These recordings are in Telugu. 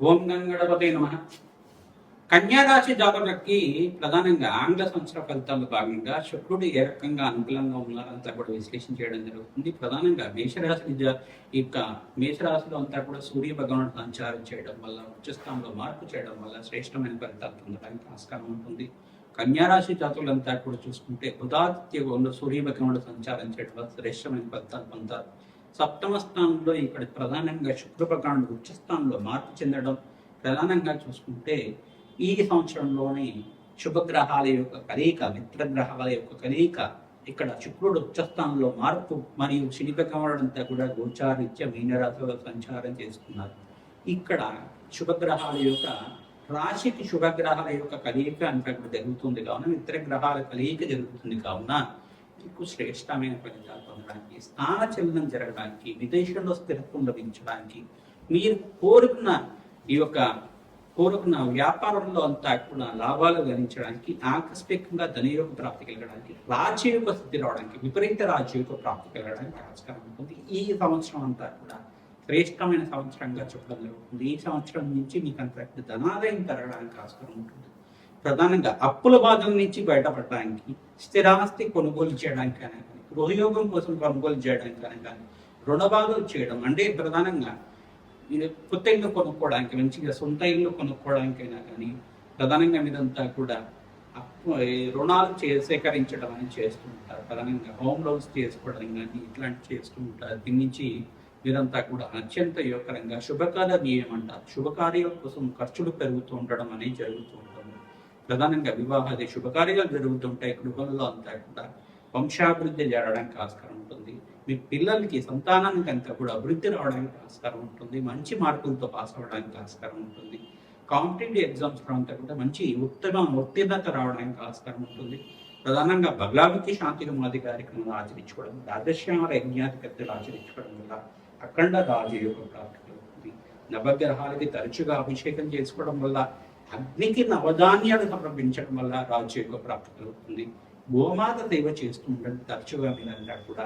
ఓం గంగడపతి నమ. కన్యారాశి జాతకులకి ప్రధానంగా ఆంగ్ల సంవత్సర ఫలితాల్లో భాగంగా శుక్రుడు ఏ రకంగా అనుకూలంగా ఉన్నారంతా కూడా విశ్లేషణ చేయడం జరుగుతుంది. ప్రధానంగా మేషరాశి ఈ యొక్క మేషరాశిలో అంతా కూడా సూర్య భగవాను సంచారం చేయడం వల్ల ఉచ్చస్థానంలో మార్పు చేయడం వల్ల శ్రేష్టమైన ఫలితాలు పొందడానికి ఆస్కారం ఉంటుంది. కన్యారాశి జాతకులంతా కూడా చూసుకుంటే ఉదాత్య సూర్య భగవానుడు సంచారం చేయడం వల్ల శ్రేష్టమైన ఫలితాలు పొందారు. సప్తమ స్థానంలో ఇక్కడ ప్రధానంగా శుక్ర భగవానుడు ఉచ్చస్థానంలో మార్పు చెందడం ప్రధానంగా చూసుకుంటే ఈ సంవత్సరంలోనే శుభగ్రహాల యొక్క కలయిక మిత్రగ్రహాల యొక్క కలయిక ఇక్కడ శుక్రుడు ఉచ్చస్థానంలో మార్పు మరియు శని భగవానుడంతా కూడా గోచారిత్య మీనరాశిలో సంచారం చేస్తున్నారు. ఇక్కడ శుభగ్రహాల యొక్క రాశికి శుభగ్రహాల యొక్క కలయిక అంతా కూడా జరుగుతుంది. కావున మిత్రగ్రహాల కలయిక జరుగుతుంది. కావున మీకు శ్రేష్టమైన ఫలితాలు పొందడానికి స్థాన చలనం జరగడానికి విదేశంలో స్థిరత్వం లభించడానికి మీరు కోరుకున్న ఈ యొక్క కోరుకున్న వ్యాపారంలో అంతా కూడా లాభాలు గణించడానికి ఆకస్మికంగా ధనయోగ ప్రాప్తి కలగడానికి రాజయోగ స్థితి రావడానికి విపరీత రాజయోగ ప్రాప్తి కలగడానికి ఆస్కారం ఉంటుంది. ఈ సంవత్సరం అంతా కూడా శ్రేష్టమైన సంవత్సరంగా చెప్పడం జరుగుతుంది. ఈ సంవత్సరం నుంచి మీకు అంత ధనాదాయం పెరగడానికి ఆస్కారం ఉంటుంది. ప్రధానంగా అప్పుల బాధల నుంచి బయటపడడానికి స్థిరాస్తి కొనుగోలు చేయడానికి కానీ గృహయోగం కోసం కొనుగోలు చేయడానికి కానీ కానీ రుణ బాధలు చేయడం అంటే ప్రధానంగా ఇది కొత్త ఇల్లు కొనుక్కోవడానికి మంచిగా సొంత ఇల్లు కొనుక్కోవడానికైనా కానీ ప్రధానంగా మీదంతా కూడా అప్పు రుణాలు చే సేకరించడం అని చేస్తుంటారు ప్రధానంగా హోమ్ లోన్స్ చేసుకోవడం కానీ ఇట్లాంటివి చేస్తూ ఉంటారు. దీని నుంచి మీరంతా కూడా అత్యంత యోగకరంగా శుభకాల నియమం అంటారు. శుభకార్యాల కోసం ఖర్చులు పెరుగుతూ ఉండడం అనేది జరుగుతూ ఉంటుంది. ప్రధానంగా వివాహాది శుభకార్యాలు జరుగుతుంటాయి. గృహంలో అంతా కూడా వంశాభివృద్ధి జరగడానికి ఆస్కారం ఉంటుంది. మీ పిల్లలకి సంతానానికి అంతా కూడా అభివృద్ధి రావడానికి ఆస్కారం ఉంటుంది. మంచి మార్కులతో పాస్ అవ్వడానికి ఆస్కారం ఉంటుంది. కాంపిటేటివ్ ఎగ్జామ్స్ అంతా కూడా మంచి ఉత్తమ ఉత్తీర్ణత రావడానికి ఆస్కారం ఉంటుంది. ప్రధానంగా భగలావికి శాంతి మాది కార్యక్రమం ఆచరించుకోవడం రాజశ్యామల యజ్ఞాధిపత్యులు ఆచరించుకోవడం వల్ల అఖండ రాజయోగ ప్రాప్తి నవగ్రహాలకి తరచుగా అభిషేకం చేసుకోవడం వల్ల అగ్నికి నవధాన్యాలు సమర్పించడం వల్ల రాజయోగ ప్రాప్తి కలుగుతుంది. గోమాత సేవ చేస్తూ ఉండండి తరచుగా మీరంతా కూడా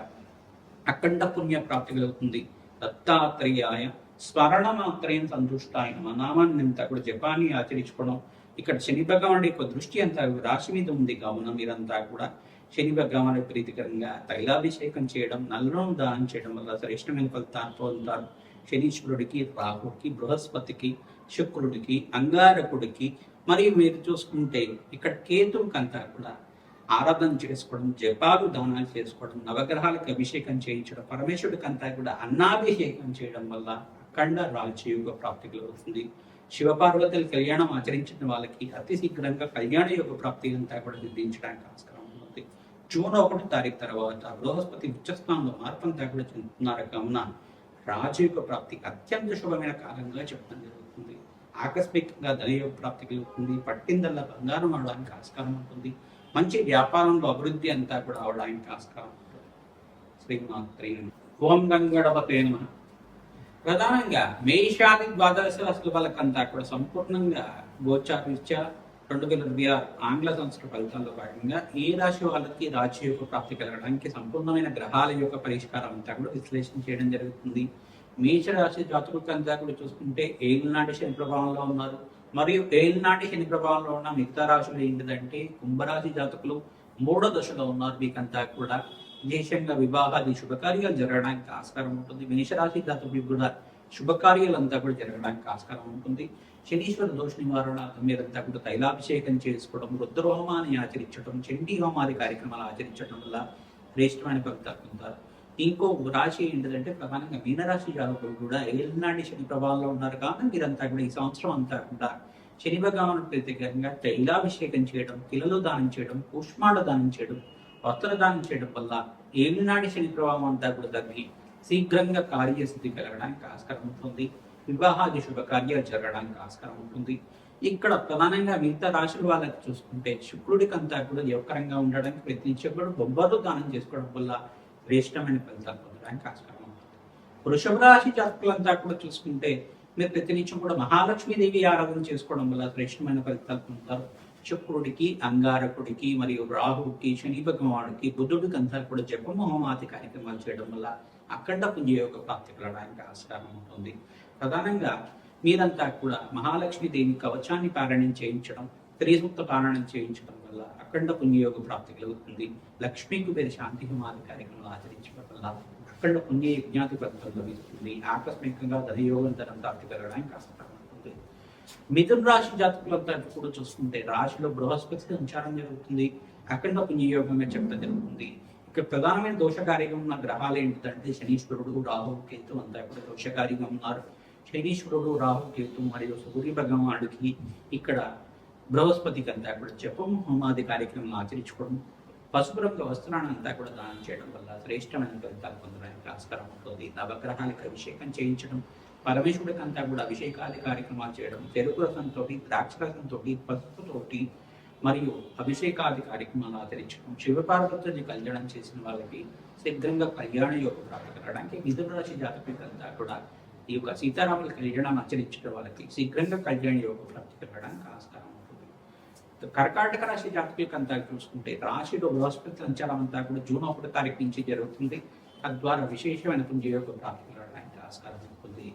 అఖండ పుణ్య ప్రాప్తి కలుగుతుంది. దత్తాత్రేయాయ స్మరణ మాత్రేం సంతుష్టాయ మా నామాన్ని అంతా కూడా జపాన్ని ఆచరించుకోవడం. ఇక్కడ శని భగవాన్ యొక్క దృష్టి అంతా రాశి మీద ఉంది. కావున మీరంతా కూడా శని భగవానుడి ప్రీతికరంగా తైలాభిషేకం చేయడం నల్లను దానం చేయడం వల్ల శ్రేష్టమైన ఫలితాలు పొందుతారు. శనీశ్వరుడికి రాహుడికి బృహస్పతికి శుక్రుడికి అంగారకుడికి మరియు మీరు చూసుకుంటే ఇక్కడ కేతువుకంతా కూడా ఆరాధన చేసుకోవడం జపాలు దానాలు చేసుకోవడం నవగ్రహాలకు అభిషేకం చేయించడం పరమేశ్వరుడికంతా కూడా అన్నాభిషేకం చేయడం వల్ల అఖండ రాజయోగ ప్రాప్తి కలుగుతుంది. శివపార్వతుల కళ్యాణం ఆచరించిన వాళ్ళకి అతి శీఘ్రంగా కళ్యాణ యోగ ప్రాప్తి అంతా కూడా సిద్ధించడానికి ఆస్కారం ఉంది. జూన్ ఒకటి తారీఖు తర్వాత బృహస్పతి ఉచ్చస్థానంలో మార్పు అంతా కూడా చెందుతున్నారు కావున రాజయోగ ప్రాప్తికి అత్యంత శుభమైన కాలంగా చెప్పడం జరుగుతుంది. ఆకస్మికంగా ధనయోగ ప్రాప్తి కలుగుతుంది పట్టిందల్లా బంగారం అవడానికి ఆస్కారం ఉంటుంది. మంచి వ్యాపారంలో అభివృద్ధి అంతా కూడా అవడానికి ఆస్కారం ఉంటుంది. శ్రీమాత్రి ఓం గంగడపతే నమ. ప్రధానంగా మేషాది ద్వాదశ రాశుల వాళ్ళకంతా కూడా సంపూర్ణంగా గోచారీత్యా రెండు వేల ఇరవై ఆరు ఆంగ్ల సంస్కృత ఫలితాల్లో భాగంగా ఏ రాశి వాళ్ళకి రాశి యొక్క ప్రాప్తి కలగడానికి సంపూర్ణమైన గ్రహాల యొక్క పరిష్కారం అంతా కూడా విశ్లేషణ చేయడం జరుగుతుంది. మేషరాశి జాతకులకంతా కూడా చూసుకుంటే ఏలినాటి శని ప్రభావంలో ఉన్నారు. మరియు ఏలినాటి శని ప్రభావంలో ఉన్న మిగతా రాశులు ఏంటిదంటే కుంభరాశి జాతకులు మూడో దశలో ఉన్నారు. మీకంతా కూడా విశేషంగా వివాహాది శుభకార్యాలు జరగడానికి ఆస్కారం ఉంటుంది. మేషరాశి జాతకులకు కూడా శుభకార్యాలంతా కూడా జరగడానికి ఆస్కారం ఉంటుంది. శనీశ్వర దోష నివారణ మీరంతా కూడా తైలాభిషేకం చేసుకోవడం రుద్రహోమాన్ని ఆచరించడం చండీ హోమాది కార్యక్రమాలు ఆచరించడం వల్ల శ్రేష్టమైన ఫలితాలు పొందుతారు ఇంకో రాశి ఏంటిదంటే ప్రధానంగా మీనరాశి జాతకులు కూడా ఏలినాటి శని ప్రభావంలో ఉన్నారు కానీ మీరంతా కూడా ఈ సంవత్సరం అంతా కూడా శని భగవాను ప్రత్యేకంగా తైలాభిషేకం చేయడం కిలలు దానం చేయడం పుష్మాల దానం చేయడం వస్త్ర దానం చేయడం వల్ల ఏలినాటి శని ప్రభావం అంతా కూడా తగ్గి శీఘ్రంగా కార్యస్థితి కలగడానికి ఆస్కారం ఉంటుంది. వివాహాది శుభకార్యాలు జరగడానికి ఆస్కారం ఉంటుంది. ఇక్కడ ప్రధానంగా మిగతా రాశుల వాళ్ళకి చూసుకుంటే శుక్రుడికి అంతా కూడా యువకరంగా ఉండడానికి ప్రయత్నించేప్పుడు బొబ్బర్లు దానం చేసుకోవడం వల్ల శ్రేష్టమైన ఫలితాలు పొందడానికి ఆస్కారం ఉంటుంది. వృషభ రాశి జాతకులంతా కూడా చూసుకుంటే మీరు ప్రతినిత్యం కూడా మహాలక్ష్మీదేవి ఆరాధన చేసుకోవడం వల్ల శ్రేష్టమైన ఫలితాలు పొందుతారు. శుక్రుడికి అంగారకుడికి మరియు రాహుడికి శని భగవానుడికి బుద్ధుడికి అంతా కూడా జపమహోమాది కార్యక్రమాలు చేయడం వల్ల అఖండ పుణ్యయోగ ప్రాప్తి కలగడానికి ఆస్కారం ఉంటుంది. ప్రధానంగా మీరంతా కూడా మహాలక్ష్మి దేవి కవచాన్ని పారాయణం చేయించడం త్రిసూక్త పారాయణం చేయించడం వల్ల అఖండ పుణ్యయోగ ప్రాప్తి కలుగుతుంది. లక్ష్మీ కుబేర శాంతి హోమాది కార్యక్రమం ఆచరించడం వల్ల అఖండ పుణ్య యజ్ఞాతి ఫలితం లభిస్తుంది. ఆకస్మికంగా ధనయోగం ధనం ప్రాప్తి కలగడానికి ఆస్కారం మిథున రాశి జాతకులంతా కూడా చూసుకుంటే రాశిలో బృహస్పతి సంచారం జరుగుతుంది. అఖండ పుణ్యయోగంగా చెప్పడం జరుగుతుంది. ఇక్కడ ప్రధానమైన దోషకారిగా ఉన్న గ్రహాలు ఏంటంటే శనీశ్వరుడు రాహు కేతు అంతా కూడా దోషకారిగా ఉన్నారు. శనీశ్వరుడు రాహు కేతు మరియు సూర్య భగవానుడికి ఇక్కడ బృహస్పతికి అంతా కూడా జపం హోమాది కార్యక్రమం ఆచరించుకోవడం పసుపు రంగు వస్త్రాన్ని అంతా కూడా దానం చేయడం వల్ల శ్రేష్టమైన ఫలితాలు పొందడానికి ఆస్కారం ఉంటుంది. నవగ్రహానికి అభిషేకం చేయించడం పరమేశ్వరుడికి అంతా కూడా అభిషేకాది కార్యక్రమాలు చేయడం తెలుగు రసంతో ద్రాక్ష రసంతో పసుపుతోటి మరియు అభిషేకాది కార్యక్రమాలు ఆచరించడం శివపార్వతుని కళ్యాణం చేసిన వాళ్ళకి శీఘ్రంగా కళ్యాణ యోగ ప్రాప్తి మిథున రాశి జాతకులంతా కూడా ఈ యొక్క సీతారాముల కళ్యాణం ఆచరించడం వాళ్ళకి శీఘ్రంగా కళ్యాణ యోగ ప్రాప్తి కలగడానికి ఆస్కారం కర్కాటక రాశి జాతకులకంతా చూసుకుంటే రాశిలో బృహస్పతి సంచారం అంతా కూడా జూన్ ఒకటి తారీఖు నుంచి జరుగుతుంది. తద్వారా విశేషమైన పుణ్యయోగ ప్రాప్తి కలగడానికి ఆస్కారం ఉంటుంది.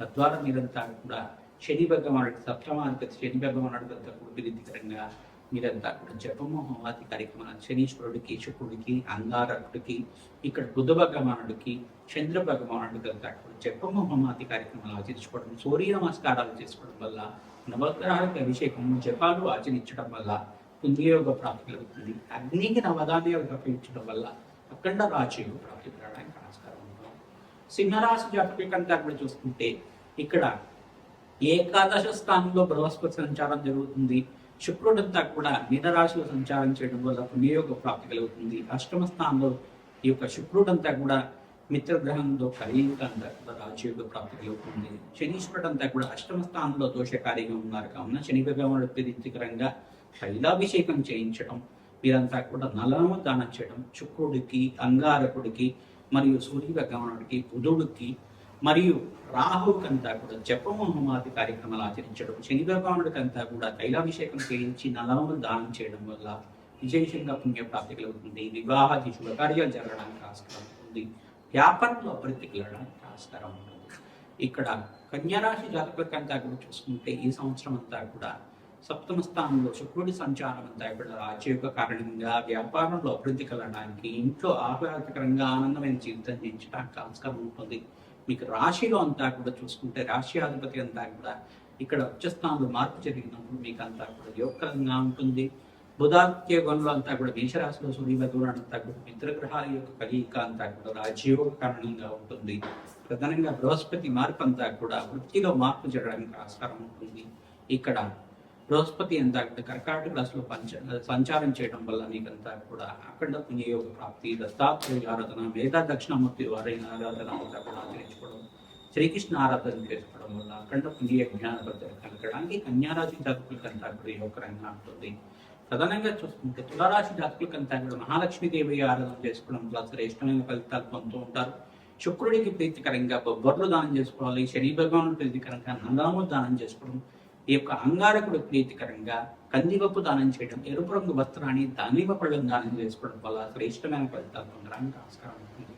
తద్వారా మీరంతా కూడా శని భగవానుడి సప్తమాధిపతి శని భగవానుడి అంతా కూడా ప్రీతికరంగా మీరంతా కూడా జపము హోమాది కార్యక్రమాలు శనీశ్వరుడికి శుక్రుడికి అంగారకుడికి ఇక్కడ బుధ భగవానుడికి చంద్ర భగవానుడికి అంతా కూడా జపము హోమాది కార్యక్రమాలు ఆచరించుకోవడం సూర్య నమస్కారాలు చేసుకోవడం వల్ల నవగ్రహాలకు అభిషేకం జపాలు ఆచరించడం వల్ల పుణ్యయోగ ప్రాప్తి కలుగుతుంది. అగ్నికి నవధాన్యాలు తప్పించడం వల్ల అఖండ రాజయోగ ప్రాప్తి కలగడానికి ఆస్కారం ఉంటుంది సింహరాశి జాతకులకంతా కూడా చూసుకుంటే ఇక్కడ ఏకాదశ స్థానంలో బృహస్పతి సంచారం జరుగుతుంది. శుక్రుడంతా కూడా మీనరాశిలో సంచారం చేయడం వల్ల పుణ్యయోగ ప్రాప్తి కలుగుతుంది. అష్టమ స్థానంలో ఈ యొక్క శుక్రుడంతా కూడా మిత్రగ్రహంలో కలియుగ అంతా కూడా రాజయోగ ప్రాప్తి శనీశ్వరుడు అంతా కూడా అష్టమ స్థానంలో దోషకారిగా ఉన్నారు. కావున శని భగవానుడు ప్రీతికరంగా తైలాభిషేకం చేయించడం వీరంతా కూడా నలము దానం చేయడం శుక్రుడికి అంగారకుడికి మరియు సూర్య భగవానుడికి బుధుడికి మరియు రాహుకంతా కూడా జపము హోమాది కార్యక్రమాలు ఆచరించడం శని భగవానుడికంతా కూడా తైలాభిషేకం చేయించి నలము దానం చేయడం వల్ల విశేషంగా పుణ్యప్రాప్తి కలుగుతుంది. వివాహాది శుభకార్యాలు జరగడానికి ఆస్కారం ఉంది. వ్యాపారంలో అభివృద్ధి ఆస్కారం ఉంటుంది ఇక్కడ కన్యారాశి జాతకులకంతా కూడా చూసుకుంటే ఈ సంవత్సరం అంతా కూడా సప్తమ స్థానంలో శుక్రుడి సంచారం అంతా కూడా రాజయోగ కారణంగా వ్యాపారంలో అభివృద్ధి కలగడానికి ఇంట్లో ఆహ్లాదకరంగా ఆనందమైన జీవితం జీవించడానికి ఆస్కారం ఉంటుంది. మీకు రాశిలో అంతా కూడా చూసుకుంటే రాశి అధిపతి అంతా కూడా ఇక్కడ ఉచ్చస్థానంలో మార్పు జరిగినప్పుడు మీకు అంతా కూడా యోగకరంగా ఉంటుంది. బుధాత్య గణులు అంతా కూడా మేషరాశిలో సూర్య అంతా కూడా మిత్రగ్రహాల యొక్క కలియిక అంతా కూడా రాజయోగ కారణంగా ఉంటుంది. ప్రధానంగా బృహస్పతి మార్పు అంతా కూడా వృత్తిలో మార్పు జరగడానికి ఆస్కారం ఉంటుంది. ఇక్కడ బృహస్పతి అంతా కూడా కర్కాటక రాశిలో పంచ సంచారం చేయడం వల్ల మీకంతా కూడా అఖండ పుణ్యయోగ ప్రాప్తి దత్తాత్రేయ ఆరాధన మేధా దక్షిణామూర్తి వారైన ఆరాధన అంతా కూడా ఆచరించుకోవడం శ్రీకృష్ణ ఆరాధన చేసుకోవడం వల్ల అఖండ పుణ్య జ్ఞాన భద్రత కలగడానికి కన్యారాశి జాతకులకంతా కూడా యోగకరంగా ఉంటుంది. ప్రధానంగా చూసుకుంటే తులారాశి జాతకులకంతా కూడా మహాలక్ష్మీదేవి ఆరాధన చేసుకోవడం వల్ల శ్రేష్టమైన ఫలితాలు పొందుతూ ఉంటారు. శుక్రుడికి ప్రీతికరంగా బొబ్బర్లు దానం చేసుకోవాలి శని భగవానుడు ప్రీతికరంగా నందాము దానం చేసుకోవడం ఈ యొక్క అంగారకుడు ప్రీతికరంగా కందిపప్పు దానం చేయడం ఎరుపు రంగు వస్త్రాన్ని దానిమ్మ పళ్ళను దానం చేసుకోవడం వల్ల శ్రేష్టమైన ఫలితాలు పొందడానికి ఆస్కారం ఉంటుంది.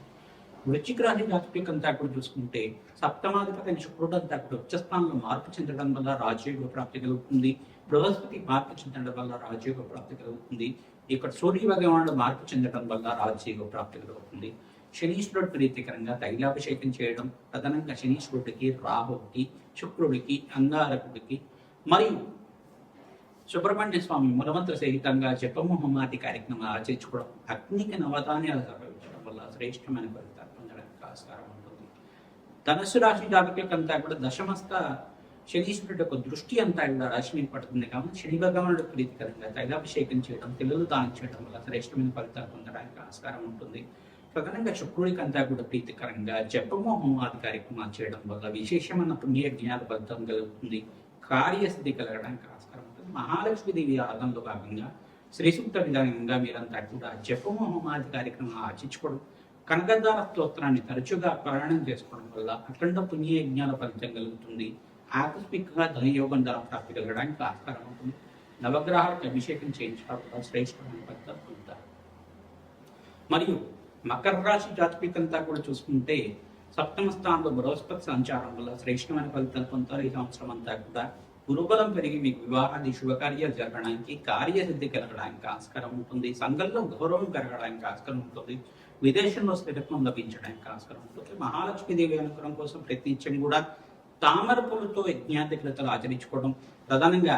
వృచ్చిక రాశి జాతకులకంతా కూడా చూసుకుంటే సప్తమాధిపతి శుక్రుడు అంతా కూడా ఉచ్చస్థానంలో మార్పు చెందడం వల్ల రాజయోగ ప్రాప్తి కలుగుతుంది. బృహస్పతి మార్పు చెందడం వల్ల రాజయోగ ప్రాప్తి కలుగుతుంది. ఇక్కడ సూర్య భగవానుడు మార్పు చెందడం వల్ల రాజయోగ ప్రాప్తి కలుగుతుంది. శనీశ్వరుడు ప్రీతికరంగా తైలాభిషేకం చేయడం ప్రధానంగా శనీశ్వరుడికి రాహువుకి శుక్రుడికి అంగారకుడికి మరియు సుబ్రహ్మణ్య స్వామి మూలమంత్ర సహితంగా జపమోహమాది కార్యక్రమాలు ఆచరించుకోవడం అగ్నికి నవధాన్యాలు సమర్పించడం వల్ల శ్రేష్టమైన ఫలితాలు పొందడానికి ఆస్కారం ఉంటుంది. ధనుసు రాశి జాతకులకంతా కూడా దశమస్థ శనీశ్వరుడు యొక్క దృష్టి అంతా కూడా రాశిని పడుతుంది కాబట్టి శని భగవానుడు ప్రీతికరంగా తైలాభిషేకం చేయడం పిల్లలు దానం చేయడం వల్ల శ్రేష్టమైన ఫలితాలు పొందడానికి ఆస్కారం ఉంటుంది. ప్రధానంగా శుక్రుడికి అంతా కూడా ప్రీతికరంగా జపమోహం ఆది కార్యక్రమాలు చేయడం వల్ల విశేషమైన పుణ్య జ్ఞాన కలుగుతుంది. కార్యసిద్ధి కలగడానికి ఆస్కారం ఉంటుంది. మహాలక్ష్మీదేవి ఆరాధనలో భాగంగా శ్రీ సూక్త విధానంగా మీరంతా కూడా జపమోహం ఆది కార్యక్రమాలు ఆచరించుకోవడం కనకదార స్తోత్రాన్ని తరచుగా పారాయణం చేసుకోవడం వల్ల అఖండ పుణ్యజ్ఞాన ఫలితం కలుగుతుంది. ఆకస్మికంగా ధనయోగం ధన ప్రాప్తి కలగడానికి ఆస్కారం ఉంటుంది నవగ్రహాలకు అభిషేకం చేయించడం శ్రేష్టమైన ఫలితం మరియు మకర రాశి జాతకులకంతా కూడా చూసుకుంటే సప్తమ స్థానంలో బృహస్పతి సంచారం వల్ల శ్రేష్టమైన ఫలితాలు పొందుతారు. ఈ సంవత్సరం అంతా కూడా గురుబలం పెరిగి మీకు వివాహాది శుభకార్యాలు జరగడానికి కార్యసిద్ధి కలగడానికి ఆస్కారం ఉంటుంది. సంఘంలో గౌరవం పెరగడానికి ఆస్కారం ఉంటుంది. విదేశంలో స్థిరత్వం లభించడానికి ఆస్కారం ఉంటుంది. మహాలక్ష్మీదేవి అనుగ్రహం కోసం ప్రయత్నించడం కూడా తామర పూలతో యజ్ఞాధికతలు ఆచరించుకోవడం ప్రధానంగా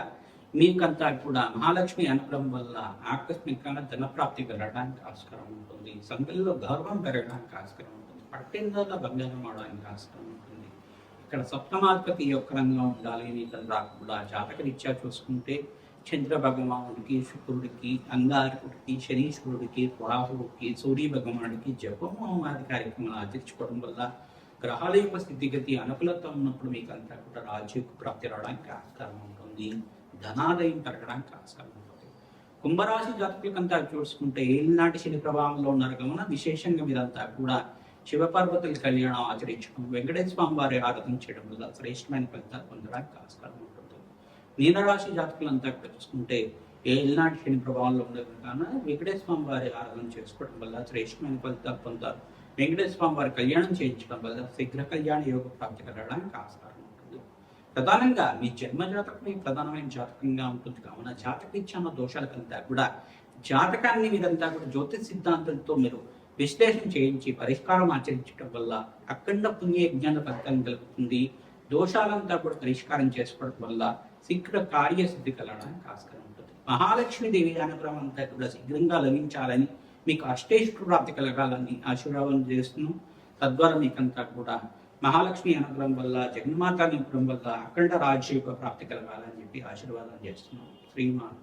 మీకంతా కూడా మహాలక్ష్మి అనుగ్రహం వల్ల ఆకస్మికంగా ధనప్రాప్తి పెరగడానికి ఆస్కారం ఉంటుంది. సంఘంలో గౌరవం పెరగడానికి ఆస్కారం ఉంటుంది. పట్టిందల్లో బంగారం అవడానికి ఆస్కారం ఉంటుంది. ఇక్కడ సప్తమాధిపతి యొక్క రంగంలో ఉండాలి మీకంతా జాతక జాతకరీత్యా చూసుకుంటే చంద్ర భగవానుడికి శుక్రుడికి అంగారకుడికి శనీశ్వరుడికి రాహుడికి సూర్య భగవానుడికి జపమోహాది కార్యక్రమాలు ఆచరించుకోవడం వల్ల గ్రహాల యొక్క స్థితిగతి అనుకూలత ఉన్నప్పుడు మీకు అంతా కూడా రాజ్యకు ప్రాప్తి రావడానికి ఆస్కారం ఉంటుంది. ధనాదయం పెరగడానికి ఆస్కారం ఉంటుంది. కుంభరాశి జాతకులకంతా చూసుకుంటే ఏలినాటి శని ప్రభావంలో ఉన్నారు గమన. విశేషంగా మీరంతా కూడా శివపార్వతుల కళ్యాణం ఆచరించడం వెంకటేశ్వర స్వామి వారి ఆరాధన చేయడం వల్ల శ్రేష్టమైన ఫలితాలు పొందడానికి ఆస్కారం ఉంటుంది. మీనరాశి జాతకులంతా కూడా చూసుకుంటే ఏలినాటి శని ప్రభావంలో ఉండడం కావున వెంకటేశ్వర స్వామి వారి ఆరాధన చేసుకోవడం వల్ల శ్రేష్టమైన ఫలితాలు పొందారు. వెంకటేశ్వర స్వామి వారి కళ్యాణం చేయించడం వల్ల శీఘ్ర కళ్యాణ యోగ ప్రాప్తి కలగడానికి ఆస్కారం ఉంటుంది. ప్రధానంగా మీ జన్మ జాతకం ప్రధానమైన జాతకంగా ఉంటుంది. కావున జాతకరీత్యాన దోషాలకంతా కూడా జాతకాన్ని మీరంతా కూడా జ్యోతిష్ సిద్ధాంతంతో మీరు విశ్లేషణ చేయించి పరిష్కారం ఆచరించడం వల్ల అఖండ పుణ్య యజ్ఞాన ఫలితం కలుగుతుంది. దోషాలంతా కూడా పరిష్కారం చేసుకోవడం వల్ల శీఘ్ర కార్యసిద్ధి కలగడానికి ఆస్కారం ఉంటుంది. మహాలక్ష్మి దేవి అనుగ్రహం అంతా కూడా శీఘ్రంగా లభించాలని మీకు అష్టేష్ట ప్రాప్తి కలగాలని ఆశీర్వాదం చేస్తున్నాం. తద్వారా మీకంతా కూడా మహాలక్ష్మి అనుగ్రహం వల్ల జగన్మాత అనుగ్రహం వల్ల అఖండ రాజ్య ప్రాప్తి కలగాలని చెప్పి ఆశీర్వాదం చేస్తున్నాం. శ్రీమాన్